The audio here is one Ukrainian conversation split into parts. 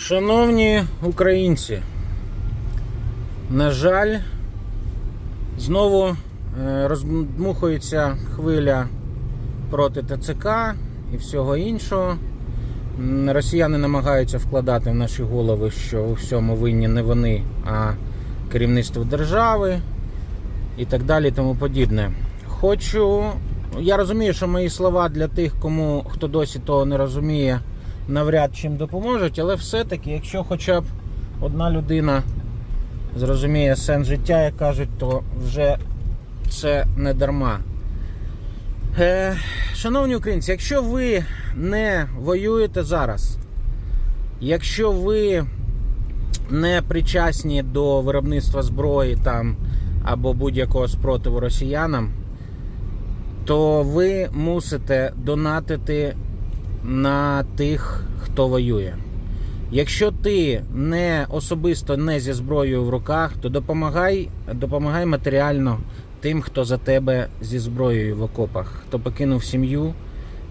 Шановні українці, на жаль, знову е, роздмухується хвиля проти ТЦК і всього іншого. Росіяни намагаються вкладати в наші голови, що у всьому винні не вони, а керівництво держави і так далі, тому подібне. Хочу. Я розумію, що мої слова для тих, кому хто досі того не розуміє, навряд чим допоможуть, але все-таки, якщо хоча б одна людина зрозуміє сенс життя, як кажуть, то вже це не дарма. Е, шановні українці, якщо ви не воюєте зараз, якщо ви не причасні до виробництва зброї там або будь-якого спротиву росіянам, то ви мусите донатити на тих, хто воює. Якщо ти не особисто не зі зброєю в руках, то допомагай, допомагай матеріально тим, хто за тебе зі зброєю в окопах, хто покинув сім'ю,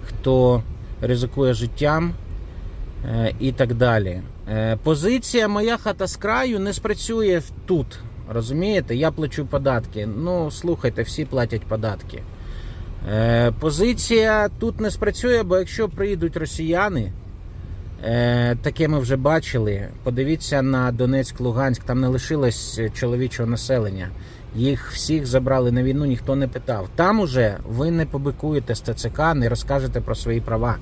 хто ризикує життям е, і так далі. Е, Позиція моя хата з краю не спрацює тут. Розумієте? Я плачу податки. Ну, слухайте, всі платять податки. Е, Позиція тут не спрацює, бо якщо приїдуть росіяни, е, таке ми вже бачили. Подивіться на Донецьк, Луганськ, там не лишилось чоловічого населення. Їх всіх забрали на війну, ніхто не питав. Там уже ви не побикуєте з ТЦК, не розкажете про свої права.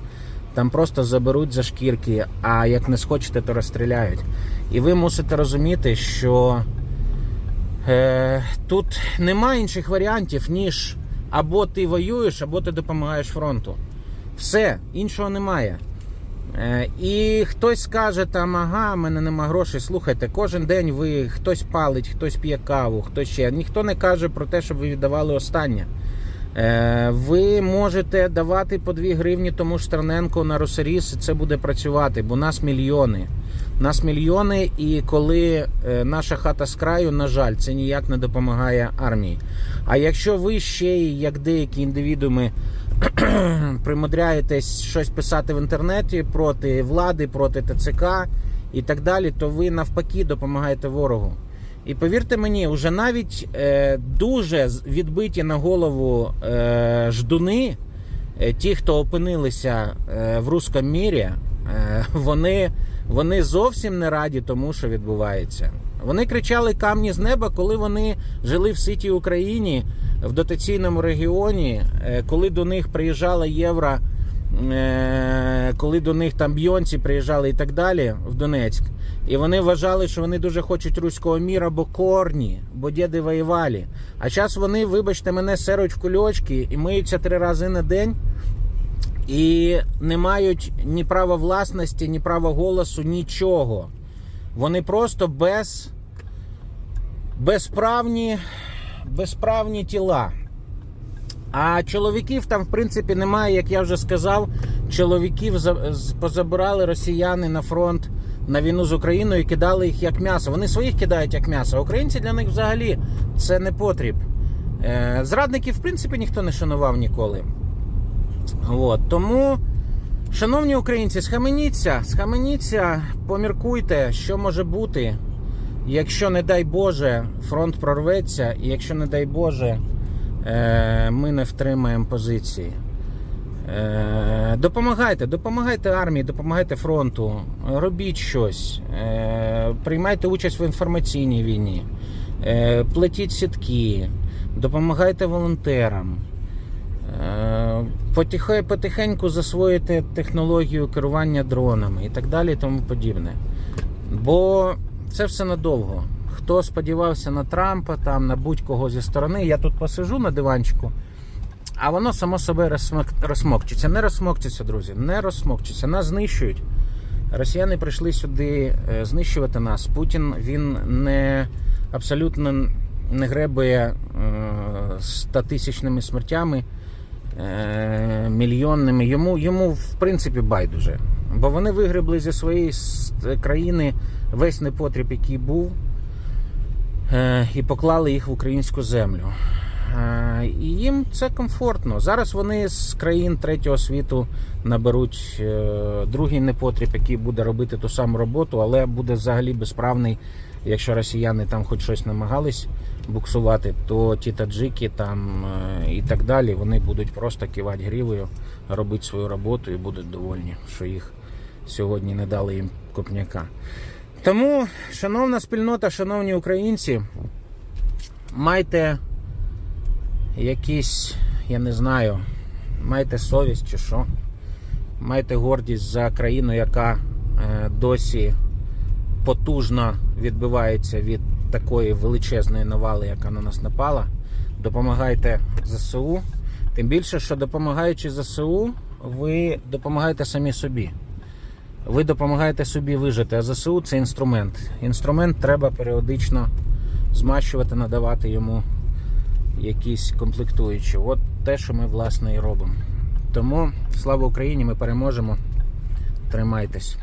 Там просто заберуть за шкірки, а як не схочете, то розстріляють. І ви мусите розуміти, що е, тут немає інших варіантів, ніж або ти воюєш, або ти допомагаєш фронту. Все, іншого немає. Е, і хтось скаже там, ага, в мене нема грошей. Слухайте, кожен день ви хтось палить, хтось п'є каву, хтось ще. Ніхто не каже про те, щоб ви віддавали останнє. Е, Ви можете давати по 2 гривні тому ж Стерненку на Росаріс, і це буде працювати, бо нас мільйони. Нас мільйони, і коли е, наша хата з краю, на жаль, це ніяк не допомагає армії. А якщо ви ще як деякі індивідуми примудряєтесь щось писати в інтернеті проти влади, проти ТЦК і так далі, то ви навпаки допомагаєте ворогу. І повірте мені, уже навіть е, дуже відбиті на голову е, ждуни, е, ті, хто опинилися е, в русском мірі, е, вони, вони зовсім не раді тому, що відбувається. Вони кричали камні з неба, коли вони жили в ситій Україні, в дотаційному регіоні, е, коли до них приїжджала євро, е, коли до них там бйонці приїжджали і так далі в Донецьк. І вони вважали, що вони дуже хочуть руського міра, бо корні, бо діди воювали. А зараз вони, вибачте, мене серуть в кульочки і миються три рази на день. І не мають ні права власності, ні права голосу, нічого. Вони просто без, безправні, безправні тіла. А чоловіків там, в принципі, немає, як я вже сказав. Чоловіків позабирали росіяни на фронт на війну з Україною і кидали їх як м'ясо. Вони своїх кидають як м'ясо. Українці для них взагалі це не потріб. Е, Зрадників, в принципі, ніхто не шанував ніколи. От, тому, шановні українці, схаменіться, схаменіться, поміркуйте, що може бути, якщо, не дай Боже, фронт прорветься, і якщо, не дай Боже, е, ми не втримаємо позиції. Е, Допомагайте, допомагайте армії, допомагайте фронту, робіть щось, е, приймайте участь в інформаційній війні, плетіть сітки, допомагайте волонтерам. Е, потихеньку засвоїти технологію керування дронами і так далі, і тому подібне. Бо це все надовго. Хто сподівався на Трампа, там, на будь-кого зі сторони, я тут посижу на диванчику, а воно само розсмок... розсмокчиться. Не розсмокчиться, друзі, не розсмокчиться. Нас знищують. Росіяни прийшли сюди е, знищувати нас. Путін він не абсолютно не гребує статисячними смертями, е, мільйонними. Йому, йому в принципі байдуже. Бо вони вигребли зі своєї країни весь непотріб, який був, е, і поклали їх в українську землю. Е, І їм це комфортно. Зараз вони з країн третього світу наберуть е, другий непотріб, який буде робити ту саму роботу, але буде взагалі безправний. Якщо росіяни там хоч щось намагались буксувати, то ті таджики там е, і так далі, вони будуть просто кивати грівою, робити свою роботу і будуть довольні, що їх сьогодні не дали їм копняка. Тому, шановна спільнота, шановні українці, майте якісь, я не знаю, майте совість чи що. Майте гордість за країну, яка е, досі потужно відбивається від такої величезної навали, яка на нас напала. Допомагайте ЗСУ. Тим більше, що допомагаючи ЗСУ, ви допомагаєте самі собі. Ви допомагаєте собі вижити, а ЗСУ це інструмент. Інструмент треба періодично змащувати, надавати йому якісь комплектуючі. От те, що ми власне і робимо. Тому слава Україні! Ми переможемо. Тримайтесь.